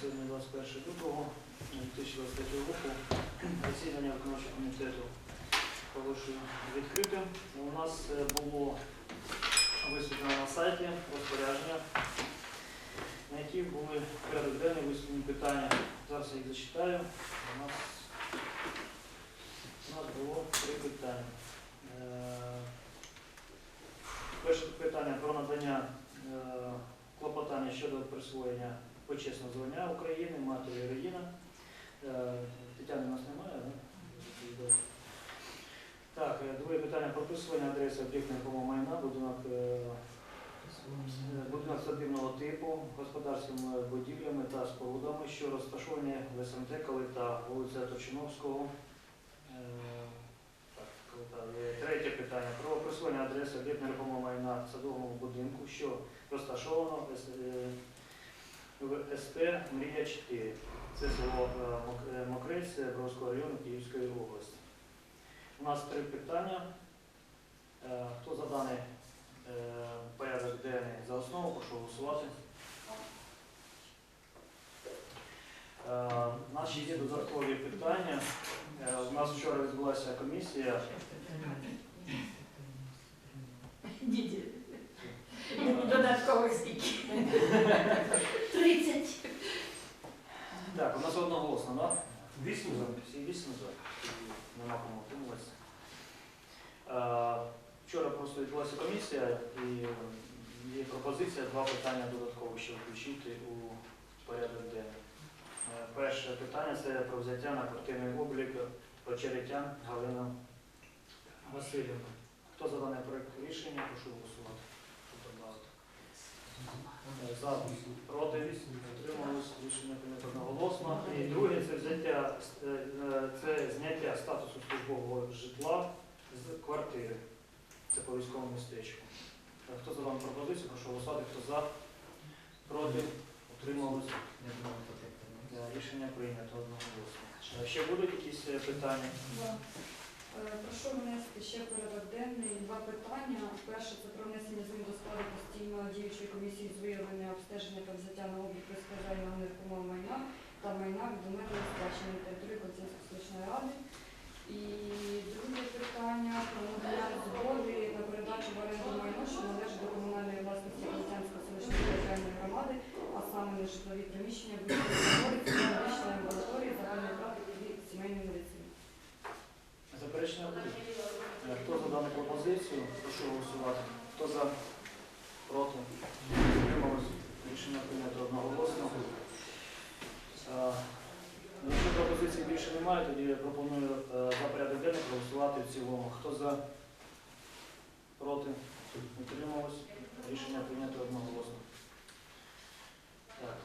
сьогодні 21 лютого 2023 року. Засідання виконавчого комітету оголошую відкритим. У нас е, було висвітлено на сайті розпорядження, на яких були порядок денний висвітлені питання. Зараз я їх зачитаю. У нас, у нас було три питання. Е, Перше питання про надання е, клопотання щодо присвоєння почесного звання України, матері Ірина. Е, Тетяни у нас немає, да? Так, е, друге питання про присвоєння адреси об'єктної нерухомого майна, будинок, е, будинок садибного типу, господарськими будівлями та спорудами, що розташовані в СМТ Калита, вулиця Точиновського. Третє питання про присвоєння адреси об'єктної нерухомого майна садовому будинку, що розташовано в С- СТ Мрія 4. Це село е, е, Мокрець Бровського району Київської області. У нас три питання. Е, Хто за даний порядок денний за основу, прошу голосувати. Нас є додаткові питання. У нас вчора відбулася комісія. Діді. Додаткових скільки? 30. Так, у нас одноголосно, так? Да? Вісім за. Всі вісім за. Нема кому утримуватися. Е, Вчора просто відбулася комісія і є пропозиція два питання додатково ще включити у порядок денний. Е, Перше питання це про взяття на квартирний облік Очеретян Галина Васильівна. Хто за даний проект рішення, прошу голосувати. За, проти, утрималось, рішення прийнято одноголосно. І друге це взяття, е, це зняття статусу службового житла з квартири. Це по військовому містечку. Е, Хто за дану пропозицію, прошу голосувати, хто за, проти, утрималось. Да, Рішення прийнято одноголосно. Е, Ще будуть якісь питання? Е, Прошу внести ще порядок денний два питання. Перше це про внесення змін до складу постійно діючої комісії з виявлення обстеження та взяття на облік розказання нерухомого майна та майна відомерної спадщини на території Концентрської селищної ради. І друге питання про надання згоди на передачу в оренду майно, що належить до комунальної власності Концентрської селищної територіальної громади, а саме нежитлові приміщення будівлі медичної амбулаторії загальної практики від сімейної медицини. Заперечення будуть? Е, Хто за дану пропозицію, прошу голосувати. Хто за, проти, утрималось. Рішення прийнято одноголосно. Е, Якщо пропозицій більше немає, тоді я пропоную е, за порядок денний проголосувати в цілому. Хто за, проти, утрималось. Рішення прийнято одноголосно. Так.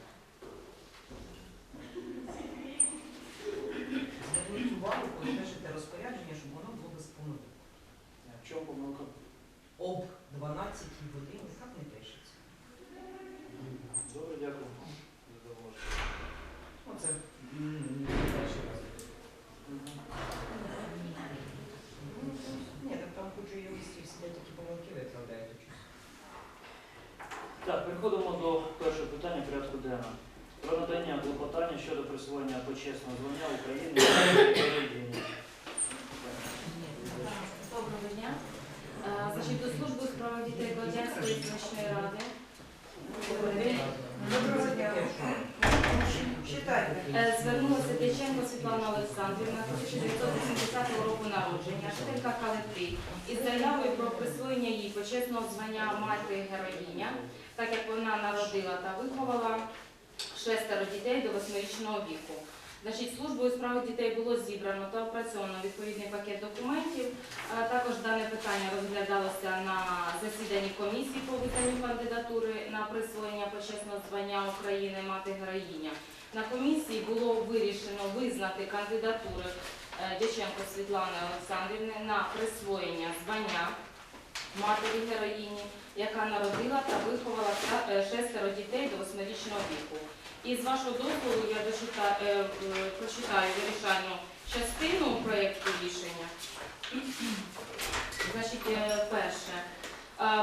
Зверніть увагу, коли пишете розпорядження, щоб воно було без помилок. Е, В чому помилка? Об 12 годині так не пишеться. Добре, дякую. Задоволений. Ну, це м, не перший раз. Ні, так там кучу юристів сидять, які помилки виправляють. то чого. Так, переходимо до першого питання порядку денного. Про надання клопотання щодо присвоєння почесного звання України Україні. Доброго дня. Е, Значить, до служби у справах дітей Гладянської селищної ради. Доброго дня. Читайте. Е, Звернулася Світлана Олександрівна, 1980 року народження, жителька Калити, із заявою про присвоєння їй почесного звання мати героїня, так як вона народила та виховала шестеро дітей до восьмирічного віку. Значить, службою у справах дітей було зібрано та опрацьовано відповідний пакет документів. Е, Також дане питання розглядалося на засіданні комісії по виданню кандидатури на присвоєння почесного звання України мати героїня. На комісії було вирішено визнати кандидатури е, Дяченко Світлани Олександрівни на присвоєння звання матері героїні, яка народила та виховала е, шестеро дітей до восьмирічного віку. І з вашого дозволу я е, е, прочитаю вирішальну частину проєкту рішення. Значить, е, перше.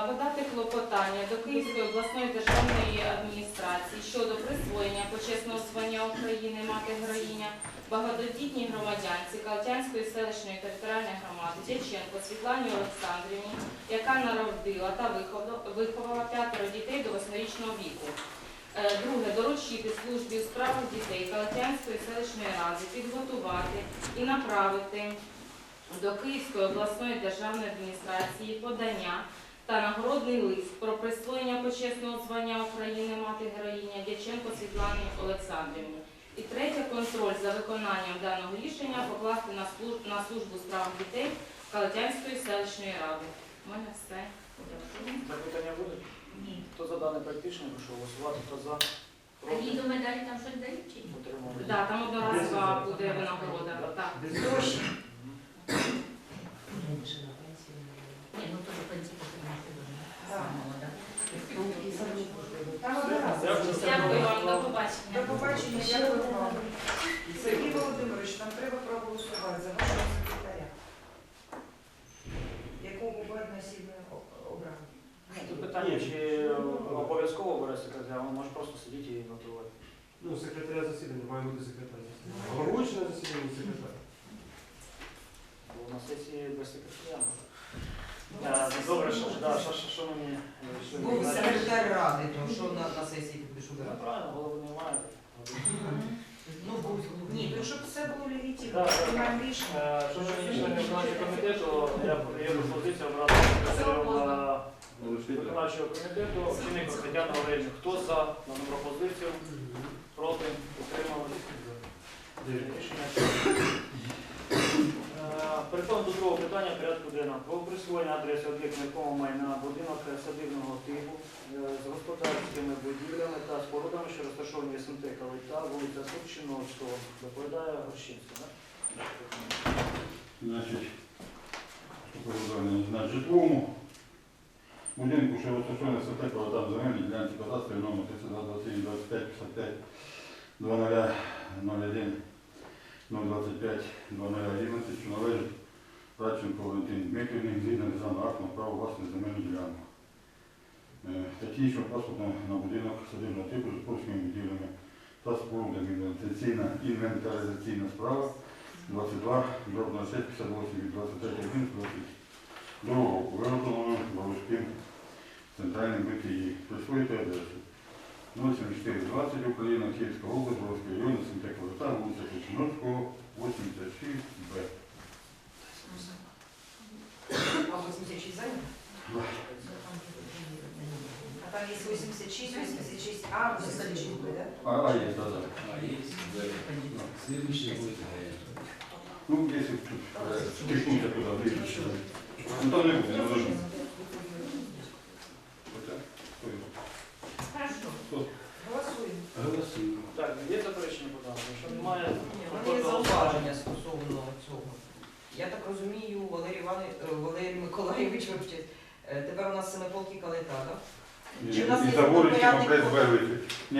Подати клопотання до Київської обласної державної адміністрації щодо присвоєння почесного звання України мати героїня багатодітній громадянці Калтянської селищної територіальної громади Дяченко Світлані Олександрівні, яка народила та виховала п'ятеро дітей до восьмирічного віку. Е, Друге, доручити службі у справах дітей Калатянської селищної ради підготувати і направити до Київської обласної державної адміністрації подання та нагородний лист про присвоєння почесного звання України мати героїня Дяченко Світлані Олександрівні. І третє, контроль за виконанням даного рішення покласти на службу, на службу у справах дітей Калатянської селищної ради. У мене все. Запитання будуть? Ні. Хто за дане проект рішення, прошу голосувати. Хто за? А Проти? їй до медалі там щось дають чи ні? Утримались? Да, там одноразова буде винагорода. Так. Гроші. Ні, ну то потримати дуже. Так. Самого? Там. Дякую вам, до побачення. До побачення, дякую вам. Сергій Володимирович, нам треба проголосувати за вашого секретаря. Якого ви обрали? Тут питання, чи обов'язково бере секретаря, він може просто сидіти і готувати. Ну, секретаря засідання, має бути секретар засідання. Головуючий на засіданні секретар. Бо на сесії без секретаря. Е, ну, Добре, що да, що, що, що мені... е, Був секретар ради, то що на, на сесії будеш Ну, обирати? Правильно, голови немає. Ну, був Ні, то щоб все було легітимно, Да, да. приймаємо рішення. Е, Що ж мені члени виконавчого комітету, я подаю пропозицію обрати секретарем е, виконавчого комітету Чиннику Тетяну Валерійовну. Хто за дану пропозицію? Проти? Утримались? Рішення. Е, Переходимо до другого питання порядку денного. Про присвоєння адреси об'єкту нерухомого майна будинок садибного типу е, з господарськими будівлями та спорудами, що розташовані в СМТ Калита, вулиця Субчиновського. Доповідає Горщинський. да? Значить, житловому будинку, що розташована Салтекова там земельні ділянці кадастрою номер 3227 25 55 0001 025 0011, що належить Радченко Валентині Дмитрівні, згідно державного акту на право власної земельну ділянку. Е, Технічного паспорту на будинок садибного типу з польськими будівлями та спорудами інвентаризаційна, інвентаризаційна справа 22, дроб 06, 58 від 23 1, 22 року. Виготовлено Боровським центральним БТІ. Присвоїти адресу 07420 Україна, Київська область, Боровський район, Квартал, вулиця Кочиновського, 86Б. А 86 зайняв? А там є 86, 86А, 86 Б, да? А, а є, так, так. А есть, да. Следующий будет. Ну, якщо е, втихнути туди, виключити. Ну, там не буде, не нужно. Хоча, хто його? Хорошо. Голосуємо. Голосуем. Так, є заперечення по даному? Якщо немає, Ні, в мене є зауваження стосовно цього. Я так розумію, Валерій Іванович, е, Валерій Миколаєвич, вибачте, е, тепер у нас семиполки калита, так? Є комплекс по- Белвичі. Ні,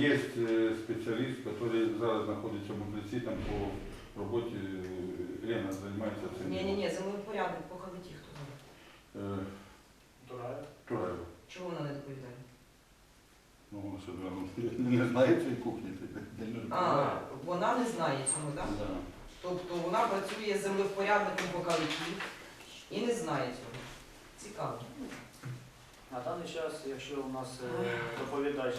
є е, спеціаліст, який зараз знаходиться в там по роботі е, Лена займається цим. Ні, ні, ні, землепорядник по калиті хто знає. Е, Турає. Тураєва. Чого вона не доповідає? Ну, вона ну, не знає цієї кухні. А, вона не знає цього, так? Да. Тобто вона працює землевпорядником по калиті і не знає цього. Цікаво. На даний час, якщо у нас е, доповідач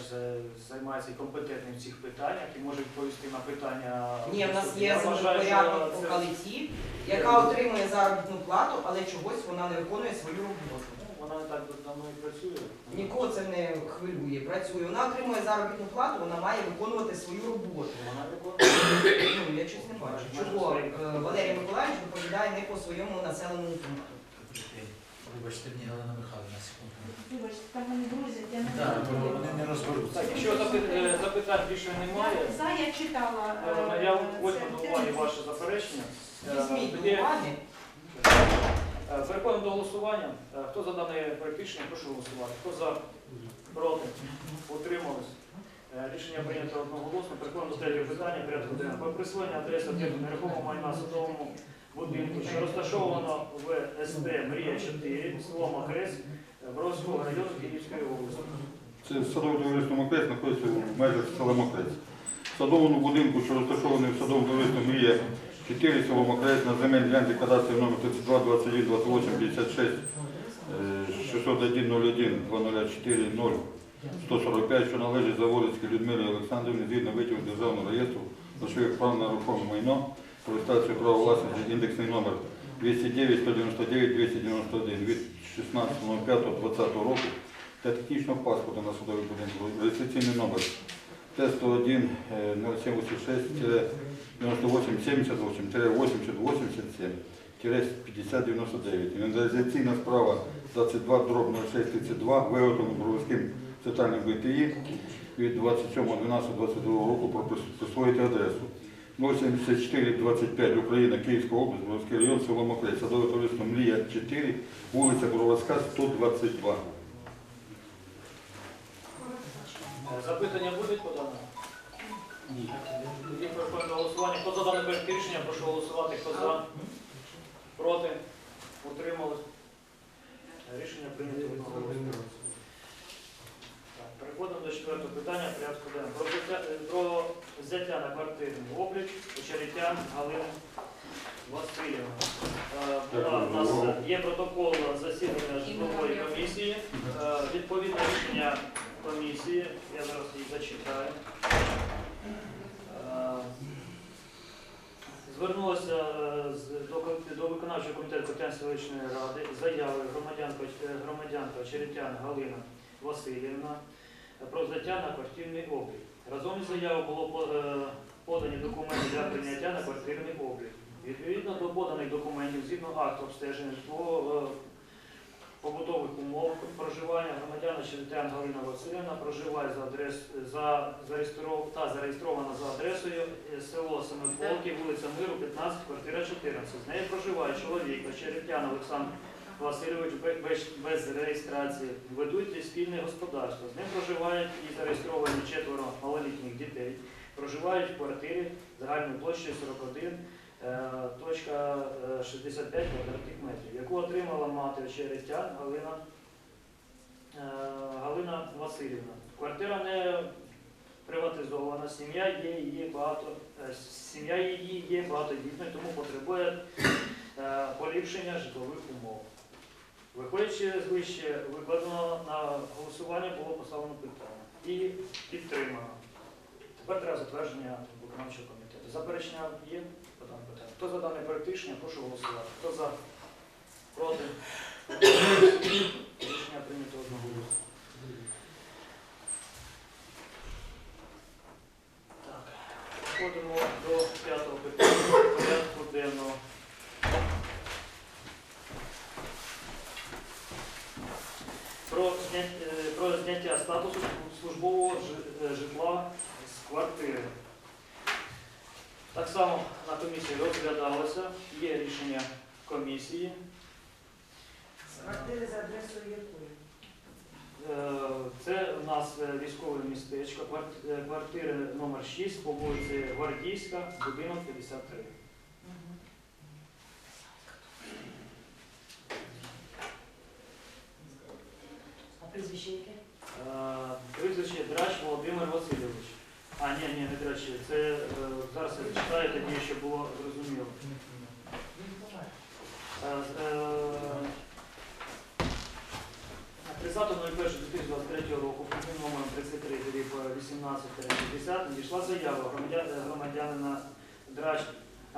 займається компетентним в цих питаннях і може відповісти на питання. Ні, в нас є землепорядник по калиті, яка отримує заробітну плату, але чогось вона не виконує свою роботу. Ну, Вона не так давно і працює. Нікого це не хвилює. Працює. Вона отримує заробітну плату, вона має виконувати свою роботу. Вона виконує. Ну, я щось не бачу. Чого е, Валерій Миколаївич доповідає не по своєму населеному пункту. Вибачте, мені Галина Михайловна, секунду. Вибачте, там вони друзять, я не Так, знаю. бо вони не розберуться. Так, якщо запит- е, запитань більше немає, Я- За я читала. е, е, я возьму до це- уваги ваше заперечення. Е, Візьміть до тоді, уваги. е, Переходимо до голосування. Е, Хто за дане проект рішення, прошу голосувати. Хто за, проти, утримались. Е, Рішення прийнято одноголосно. Переходимо до третього питання порядку денного. Про присвоєння адреси об'єкту нерухомого майна садовому будинку, що розташовано в СТ Мрія 4, село Макрес, Бровського району Київської. Це садове товариство Мокрець знаходиться в межах села Мокрець. В садовому будинку, що розташований в садовому товаристві Мрія 4 село Мокрець на земель ділянки кадастрів номер 32 21 28 56 е, 601 01 204 0 145, що належить Заводицькій Людмилі Олександрівні згідно витягу Державного реєстру грошових прав на рухоме майно, користацію права власності, індексний номер 209 199 291 від 16.05.2020 року та технічного паспорта на судовий будинок, реєстраційний номер Т-101 е, 078-6-98-78-80-87 5099. Інвентаризаційна справа 22 дроб 0632 виготовлена Броварським центральним БТІ від 27.12.22 року. Про присвоїти адресу 07425 Україна, Київська область, Броварський район, село Мокрець, садове товариство Мрія 4, вулиця Броварська, 122. Е, Запитання будуть по? Ні. Тоді голосування. Хто за дане проект рішення, прошу голосувати. Хто за? Проти? Утримались? Рішення прийнято Переходимо до четвертого питання порядку денного. Про взяття, е, про взяття на квартирний облік Очеретян Галини Васильівни. Е, була У нас є протокол засідання житлової комісії. Е, Відповідне рішення комісії, я зараз її зачитаю. Звернулося е, до, до виконавчого комітету Котян селищної ради заявою громадянка, е, громадянка Черетян Галина Васильівна про взяття на квартирний облік. Разом із заявою було е, подані документи для прийняття на квартирний облік. Відповідно до поданих документів, згідно акту обстеження житлового е, побутових умов проживання громадяна Черетян Галина Васильівна проживає за адрес за зареєстров та зареєстрована за адресою е, село Семиполки, вулиця Миру, 15, квартира 14. З нею проживає чоловік Черетян Олександр Васильович без, реєстрації. Ведуть спільне господарство. З ним проживають і зареєстровані четверо малолітніх дітей. Проживають в квартирі загальною площею 41 е, точка е, 65 квадратних метрів, яку отримала мати Черетян Галина, е, Галина Васильівна. Квартира не приватизована, сім'я є багато, е, сім'я її є багатодітною, тому потребує е, поліпшення житлових умов. Виходячи з вище викладеного на голосування було поставлено питання і підтримано. Тепер треба затвердження виконавчого комітету. Заперечення є по даному питанню? Хто за дане проект рішення, прошу голосувати. Хто за? Проти? Рішення прийнято одноголосно. Так, переходимо до п'ятого питання порядку денного. Про зняття, е, про зняття статусу службового е, житла з квартири. Так само на комісії розглядалося, є рішення комісії. З Квартири за адресою якої? Е, Це у нас військове містечко, квартира номер 6 по вулиці Гвардійська, будинок 53. А прізвище яке? Драч Володимир Васильович. А, ні, ні, не Драч. Це е, зараз я читаю, тоді ще було зрозуміло. Е, е, 30.01.2023 року пунктом номером 33 дріб 18 надійшла заява громадянина Драч,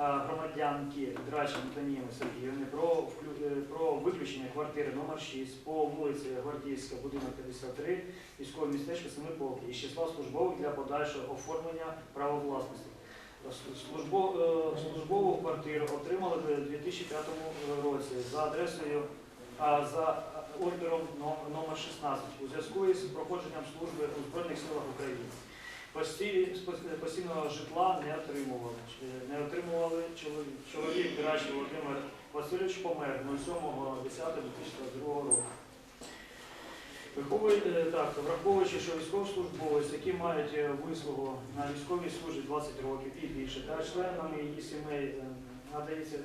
громадянки Драч Антоніни Сергіївни про, е, про виключення квартири номер 6 по вулиці Гвардійська, будинок 53, військове містечко Семиполки із числа службових для подальшого оформлення права власності. Службо- е, Службову квартиру отримали в 2005 році за адресою, за ордером ном- номер 16 у зв'язку із проходженням служби у Збройних силах України. Пості- Постійного житла не отримували. Не отримували чоловік. Чоловік Грачий Володимир Васильович помер 07.10.2022 року. Виховує- е, так, враховуючи, що військовослужбовець, які мають е, вислугу на військовій службі 20 років і більше, та членами її сімей е, надається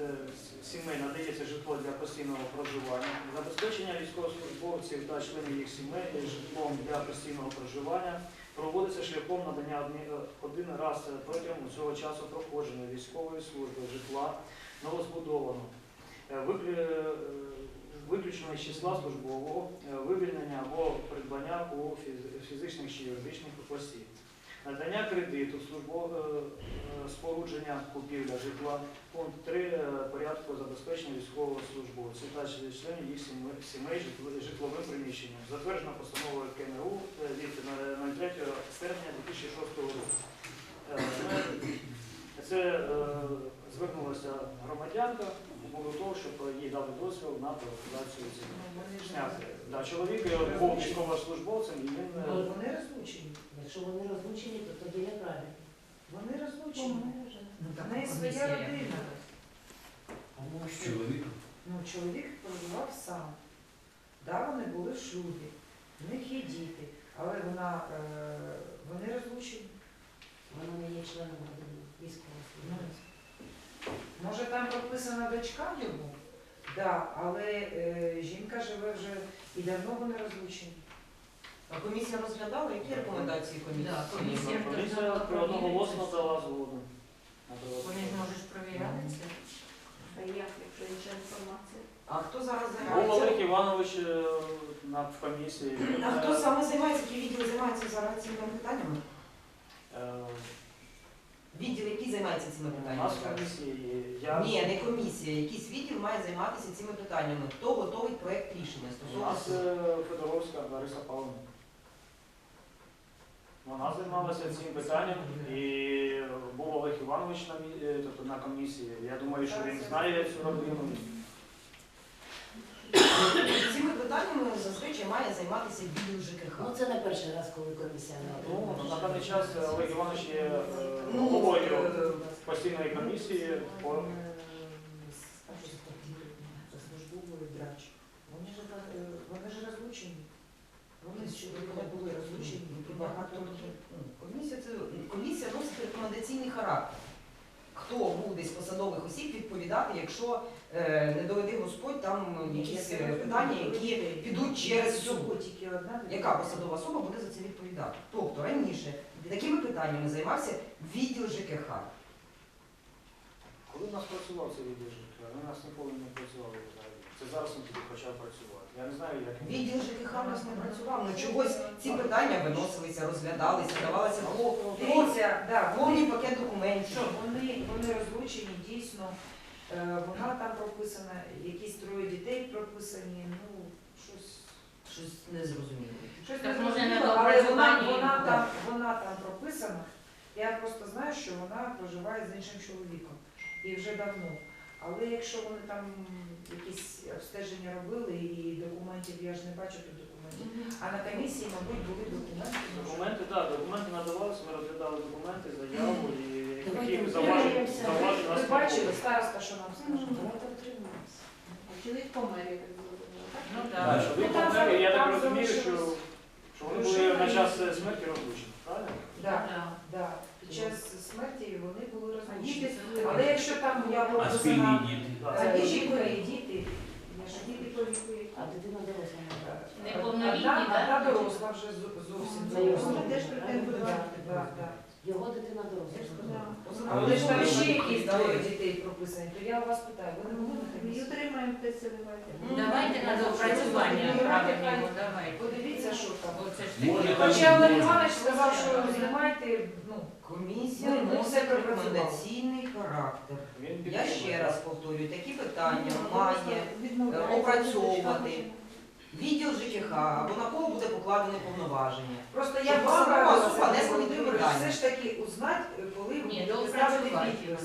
сімей надається житло для постійного проживання, забезпечення військовослужбовців та членів їх сімей житлом для постійного проживання проводиться шляхом надання е, один раз протягом цього часу проходження військової служби житла новозбудованого. Е, виклю- е, Виключено з числа службового е, вивільнення або придбання у фізичних чи юридичних осіб. Надання кредиту, службове е, спорудження купівля житла, пункт 3 порядку забезпечення військовослужбовців та членів їх сімей житло- житловим приміщенням, затверджена постановою КНРУ е, від 03 серпня 2006 року. Е, Це е, звернулася громадянка з того, щоб їй дали дозвіл на приватизацію ціни. Да, чоловік був військовослужбовцем і він Ну, Вони розлучені. Якщо вони розлучені, то тоді я правильно. Вони розлучені. Ну, В неї своя родина. Ну, що? Чоловік. Ну, чоловік проживав сам. Да, вони були в шлюбі, в них є діти, але вона, е, вони розлучені. Вона не є членом родини військового службовця. Може там прописана дочка йому? Да, але е, жінка живе вже і давно вони розлучені. А комісія розглядала, які рекомендації комісії? Да, комісія. комісія одноголосно дала згоду. Вони ж приватизацію. можеш це. Як, якщо інша інформація? А хто зараз Був займається? Олег Іванович е, на в комісії. А хто саме займається, які відділи займаються зараз цими питаннями? е, Відділ, який займається цими У питаннями? нас в комісії я Ні, не комісія. Якийсь відділ має займатися цими питаннями. Хто готовий проект рішення у стосовно нас цього? е, Федоровська Лариса Павловна. Вона займалася цим питанням і був Олег Іванович на, мі- е, тобто на комісії. Я думаю, що він знає цю родину. Цими питаннями зазвичай має займатися відділ ЖКХ. Ну це не перший раз, коли комісія Ну, на даний час Олег Іванович є е, Ну, головою е, постійної комісії по Службовий драч. Вони ж, е, вони ж розлучені. Вони з чоловіком були розлучені і багато років. Ну, Комісія це комісія носить рекомендаційний характер. Хто буде з посадових осіб відповідати, якщо е, не доведе Господь там якісь е, питання, які підуть через суд. Тільки одна. Яка посадова особа буде за це відповідати? Тобто раніше такими питаннями займався відділ ЖКХ. Коли в нас працював цей відділ ЖКХ, він у нас ніколи не працював взагалі. Це зараз він тільки почав працювати. Я не знаю, як він. Відділ ЖКХ у нас не працював. Ну чогось ці питання виносилися, розглядалися, давалося пов- да, повний пакет документів. що вони, вони розлучені, дійсно. Е, Вона там прописана, якісь троє дітей прописані, ну, щось. Щось незрозуміло. Щось Так, не зрозуміло, але вона, вона, там, вона там прописана. Я просто знаю, що вона проживає з іншим чоловіком. І вже давно. Але якщо вони там якісь обстеження робили і документів, я ж не бачу тут документів. А на комісії, мабуть, були документи. Документи, так, документи надавалися, ми розглядали документи, заяву і у нас Ви бачили, староста, що нам скаже? Давайте утримаємося. А чоловік помер, я так? Ну Так, так. що ви Ну, я так розумію, що, вони були на час смерті розлучені, правильно? Да, Да. Під час смерті вони були А розлучені. Але якщо там я А спільні прописана діти. Так. е, жінка і діти, я ж діти по віку які. А дитина доросла. Неповнолітні, Одна- да? Одна доросла вже зо- зовсім Ну, доросла. вона теж. Його дитина доросла. Але ж там Ну, ще ну, якісь ну, двоє дітей прописані, то я вас питаю, ви не могли на Ми комісії? отримаємо підсилювати. Давайте на доопрацювання Ну, правильно, хай- давайте. Подивіться, що там. Це Може, там Хоча Олег. Іванович сказав, що знімайте, ну, Комісія Ну, ну, все носить рекомендаційний характер. Він Я ще раз повторюю, такі питання має Відмовляється. опрацьовувати. відділ ЖКХ або на кого буде покладене повноваження. Просто я Щоб посадова справилася, особа Володимир, відповідальність. все ж таки узнать, коли Ні, будете доопрацювати ставити його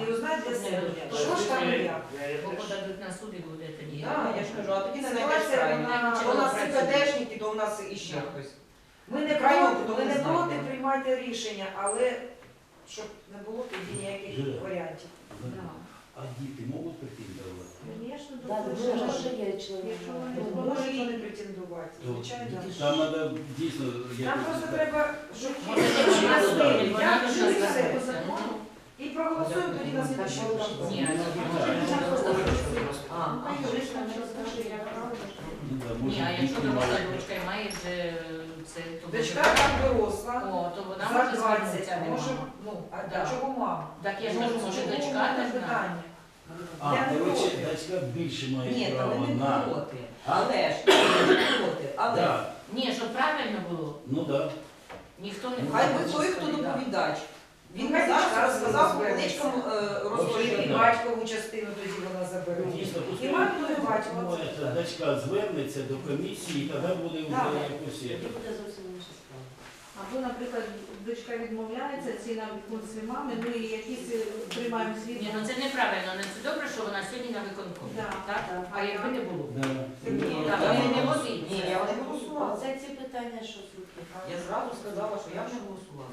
І узнать для себе, що ж там і як. Бо подадуть на суд і буде тоді. Так, я ж кажу, а тоді не Ситуація, крайні. вона- То у нас вона то у нас іще хтось. Ми не Крайнього проти, ми не проти приймати рішення, але щоб не було тоді ніяких варіантів. А діти можуть претендувати? Звісно, Да, дуже дуже є члени. Якщо вони Ну, Можуть вони претендувати, То звичайно. Там треба дійсно... Нам якось просто так. треба, щоб Може, пояснили, вона як жили все по закону, і проголосуємо тоді на там? Ні, Ну, А, Ну, да, Ні, а якщо мають. дочка має вже це, то може- Дочка там доросла, О, то вона за може 20, звернутися, не може, мама. ну, а Да. чого мама? Так я ж кажу, може дочка не знає. питання? А, не коротше, проти. дочка більше має Ні, право не на. проти. А? Але ж не проти. Але Да. Ні, щоб правильно було, Ну так. ніхто не хай би той, хто доповідач. Він Ну, зараз дочка розказав по величкому е, І батькову частину тоді вона забере. Дійсно, І і батько. ну, дочка звернеться до комісії, і тоді буде вже Так. якось. це. Або, наприклад, дочка відмовляється, ці нам від мами, ми якісь е, приймаємо Ні, ну це неправильно, не це добре, що вона сьогодні на виконкомі. Да, Так? да. А якби не було? Да. Ні, Так, вони не не. Ні, я не голосувала. Це ці питання, що сутки. Я зразу сказала, що я не голосувала.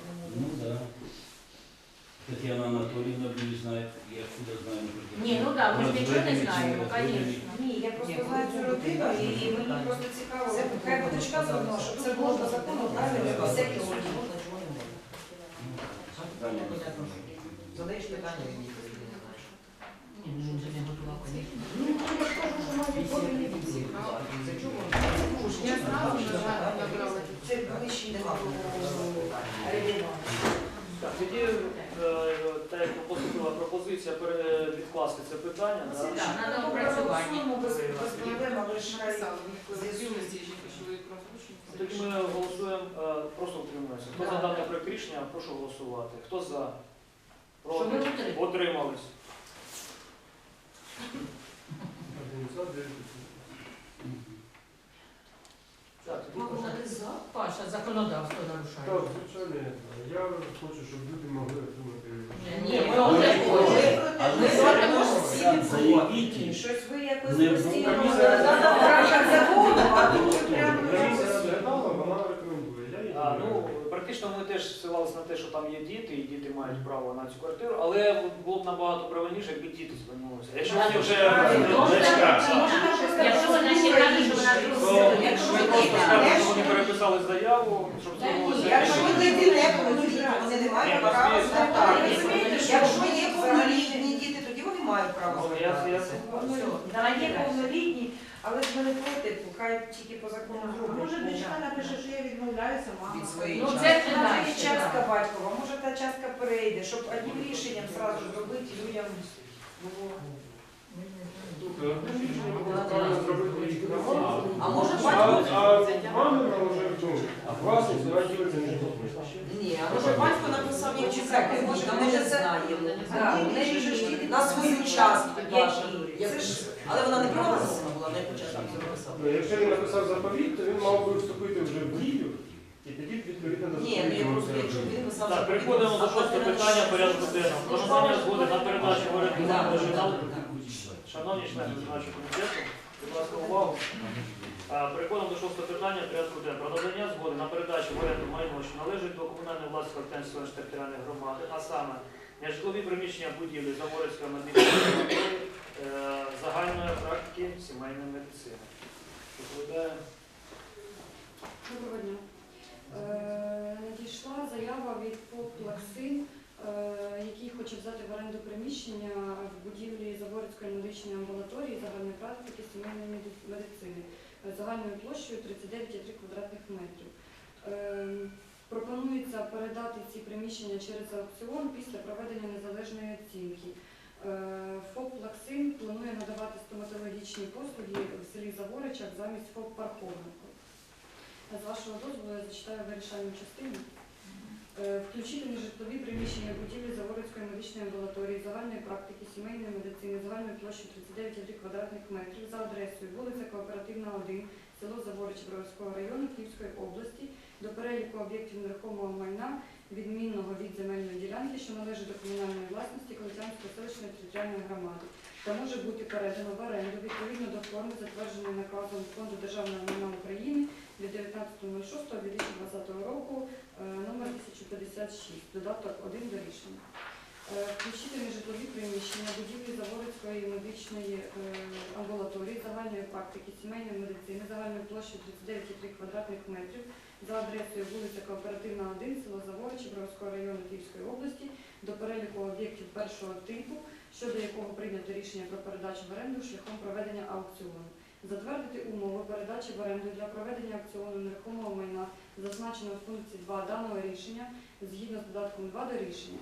Ну да. Тетяна Анатоліївна більш знає, я куди знаю. Ні, ну так, ми ж нічого не знаємо, звісно. Ні, я просто знаю цю ну, родину, і ну, мені просто цікаво, хай би дочка звернула, щоб це було по закону, правильно, по всяких Чого можна, чого не можна. Далі. Задаєш питання, він не знає. Ні, ну він не звісно. Ну, я ж кажу, що має повинні всі. Це чого? Я знала, що це ближче до Ревіна. Так, тоді е, та як поступила пропозиція відкласти це питання. да. Так, треба опрацювання. Без без проблем, але ж хай з'ясують. Тоді ми голосуємо, е, просто утримуємося. Хто за проект рішення, прошу голосувати. Хто за? Проти? утримали? Утримались. Один за, дев'ять Так, тоді Мама, ти за? Паша, законодавство нарушає. Так, звичайно, я хочу, щоб люди могли отримати. Ні, ми вже проти. Ми проти. Всі Щось ви якось постійно закон. закону, а тут прямо Комісія розглядала, вона рекомендує. Я її А, ну, практично ми теж ссилалися на те, що там є діти, і діти мають право на цю квартиру, але було б набагато правильніше, якби діти звернулися. Якщо вони вже дочка, Якщо вона ще каже, що вона то Якщо ми просто діти, скажемо, що вони переписали заяву, щоб звернулися. Якщо діти не повнолітні, вони не мають права звертатися. Якщо є повнолітні діти, тоді вони мають право Ну, я- я- звертатися. Давай є повнолітні, але ж ми не проти, хай тільки по закону А зроблять. може дочка напише, що я відмовляюся, мама. Від своєї Ну, частки. це Вона вже є частка батькова, може та частка перейде, щоб одним рішенням зразу зробити людям було. А А може батько? мамина вже ну. Ні, а може батько написав як чекати, може ми не знаємо. Да, у неї ж діти На свою частку Даша. Це ж- Але вона не приватизована була, не початку записала. Ну, Якщо він написав заповіт, то він мав би вступити вже в дію, і тоді відповідно до Ні, ну я просто якщо він писав Так, переходимо до шостого питання порядку денного. Про надання згоди на передачу в оренду земельного да. Шановні члени виконавчого комітету, будь ласка, увагу. А, Переходимо до шостого питання порядку денного. Про надання згоди на передачу в оренду майно, що належить до комунальної власності Картенської територіальної громади, а саме нежитлові приміщення будівлі Заворецької медичної лабораторії загальної практики сімейної медицини. Доповідає Доброго дня. Е, Надійшла заява від ФОП «Лаксин», е, який хоче взяти в оренду приміщення в будівлі Заворицької медичної амбулаторії загальної практики сімейної медицини е, загальною площею 39,3 квадратних метрів. Е, Пропонується передати ці приміщення через аукціон після проведення незалежної оцінки. Е, ФОП «Лаксин» планує надавати стоматологічні послуги в селі Заворичах замість ФОП «Парковнику». З вашого дозволу я зачитаю вирішальну частину. Е, Включити нежитлові приміщення будівлі Заворицької медичної амбулаторії загальної практики сімейної медицини загальною площею 39,3 квадратних метрів за адресою вулиця Кооперативна 1, село Заворич Броварського району Київської області до переліку об'єктів нерухомого майна, відмінного від земельної ділянки, що належить до комунальної власності Колетянської селищної територіальної громади, та може бути передано в оренду відповідно до форми, затвердженої наказом Фонду державного майна України від 19.06.2020 року е, номер 1056, додаток 1 до рішення. Е, Включити нежитлові приміщення будівлі Заворицької медичної е, амбулаторії загальної практики сімейної медицини загальною площею 39,3 квадратних метрів за адресою вулиця Кооперативна 1, село Заворичі, Бровського району Київської області до переліку об'єктів першого типу, щодо якого прийнято рішення про передачу в оренду шляхом проведення аукціону. Затвердити умови передачі в оренду для проведення аукціону нерухомого майна, зазначеного в пункті 2 даного рішення, згідно з додатком 2 до рішення.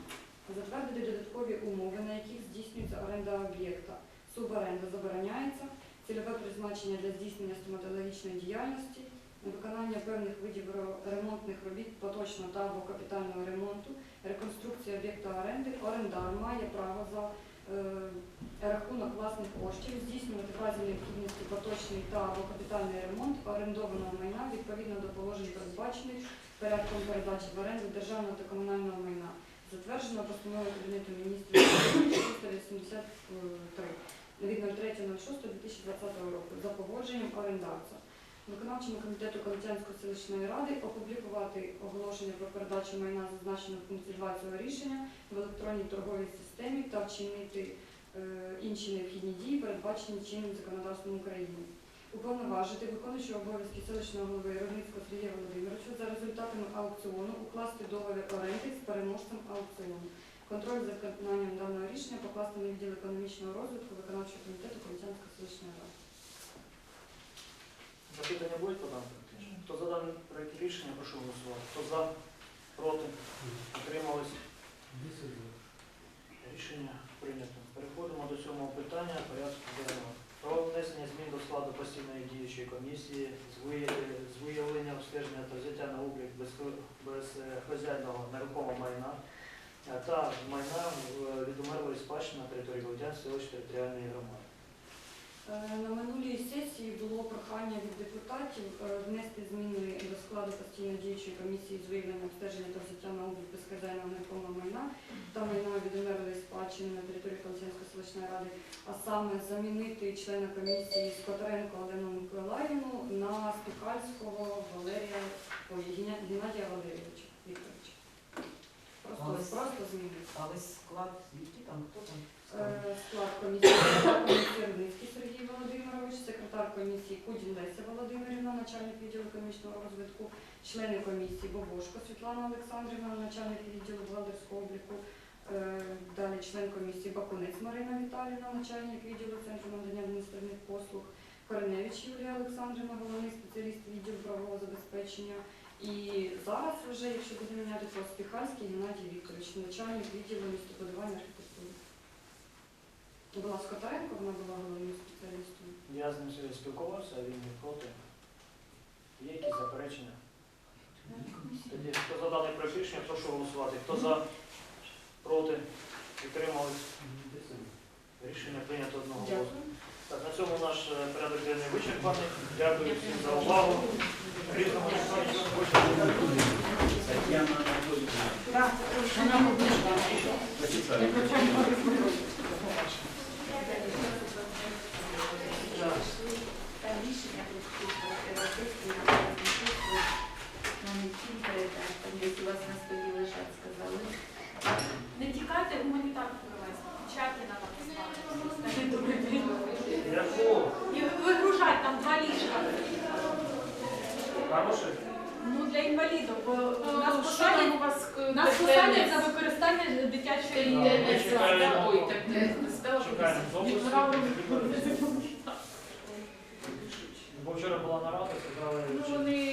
Затвердити додаткові умови, на яких здійснюється оренда об'єкта. Суборенда забороняється, цільове призначення для здійснення стоматологічної діяльності, виконання певних видів ремонтних робіт поточного та або капітального ремонту, реконструкція об'єкта оренди, орендар має право за е, рахунок власних коштів здійснювати в разі необхідності поточний та або капітальний ремонт орендованого майна відповідно до положень передбачених порядком передачі в оренду державного та комунального майна, затвердженого постановою Кабінету міністрів 383 від 03.06.2020 року за погодженням орендавця. Виконавчому комітету Колотянської селищної ради опублікувати оголошення про передачу майна, зазначеного в пункті 2 цього рішення в електронній торговій системі та вчинити е, інші необхідні дії, передбачені чинним законодавством України. Уповноважити виконуючого обов'язки селищного голови Рудницького Сергія Володимировича за результатами аукціону укласти договір оренди з переможцем аукціону. Контроль за виконанням даного рішення покласти на відділ економічного розвитку виконавчого комітету Колотянської селищної ради. Запитання будуть по даному? Хто за даний проект рішення, прошу голосувати. Хто за, проти, утримались? Рішення прийнято. Переходимо до сьомого питання порядку денного. Про внесення змін до складу постійної діючої комісії з виявлення, обстеження та взяття на облік безхо- безхозяйного нерухомого майна е, та майна е, від умерлої спадщини на території Володянської селищної територіальної громади. Е, На минулій сесії було прохання від депутатів е, внести зміни до складу постійно діючої комісії з виявлення обстеження та взяття на облік безхазяйного нерухомого майна та майна від умерлої спадщини на території Колосянської селищної ради, а саме замінити члена комісії Скотаренко Олену Миколаївну на Спіхальського Валерія ой, Геннадія Валерійовича Вікторовича. Просто, Але- просто змінити. Але склад, які там, хто там? Е, Склад комісії, Сергій секретар комісії Кудін Леся Володимирівна, начальник відділу економічного розвитку, члени комісії Бобошко Світлана Олександрівна, начальник відділу бухгалтерського обліку, Е, далі член комісії Бакунець Марина Віталіївна, начальник відділу Центру надання адміністративних послуг, Кореневич Юлія Олександрівна, головний спеціаліст відділу правового забезпечення. І зараз вже, якщо буде міняти, то Спіхальський Геннадій Вікторович, начальник відділу містобудування архітектури. Була Скотаренко, вона була головним спеціалістом. Я з ним сьогодні спілкувався, він не проти. Є якісь заперечення? Тоді хто за даний проект рішення, прошу голосувати. Хто за, проти, за. Рішення прийнято одного голосу. Так, на цьому наш е, порядок денний вичерпаний. Дякую всім за увагу. Різному Анатолійовна. Так, Вона мовчала. Почитаю. Там рішення Європейської нам всім передати, там десь у вас на столі лежать, сказали. Не тікайте гуманітарку привезти, печатки на вас? І вигружать там два ліжка. Хороший? Ну, для інвалідів, бо нас Що посадять, у вас нас посадять за використання дитячої Да, інтернету. ми чекаємо. Ой, так не стало вчора була нарада, сказали. Ну, вони